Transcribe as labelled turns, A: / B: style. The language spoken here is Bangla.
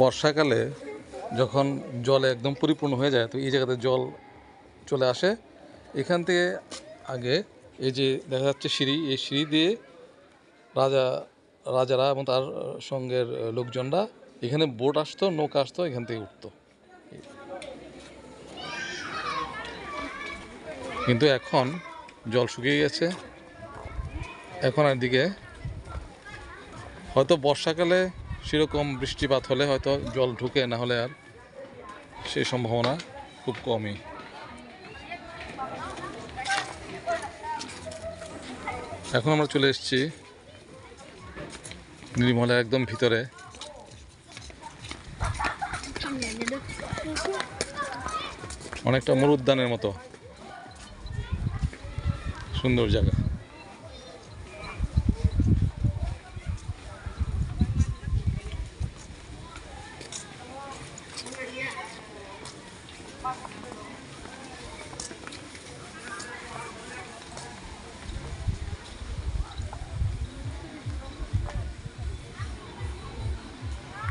A: বর্ষাকালে যখন জলে একদম পরিপূর্ণ হয়ে যায়, তো এই জায়গাতে জল চলে আসে। এখান থেকে আগে এই যে দেখা যাচ্ছে সিঁড়ি, এই সিঁড়ি দিয়ে রাজা, রাজারা এবং তার সঙ্গের লোকজনরা এখানে বোট আসতো, নৌকা আসতো, এখান থেকে উঠতো। কিন্তু এখন জল শুকিয়ে গেছে। এখন আর দিকে হয়তো বর্ষাকালে সেরকম বৃষ্টিপাত হলে হয়তো জল ঢুকে, না হলে আর সেই সম্ভাবনা খুব কমই। এখন আমরা চলে এসেছি নির্মলের একদম ভিতরে। অনেকটা মরুদ্যানের মতো। সুন্দর জায়গা। Thank you.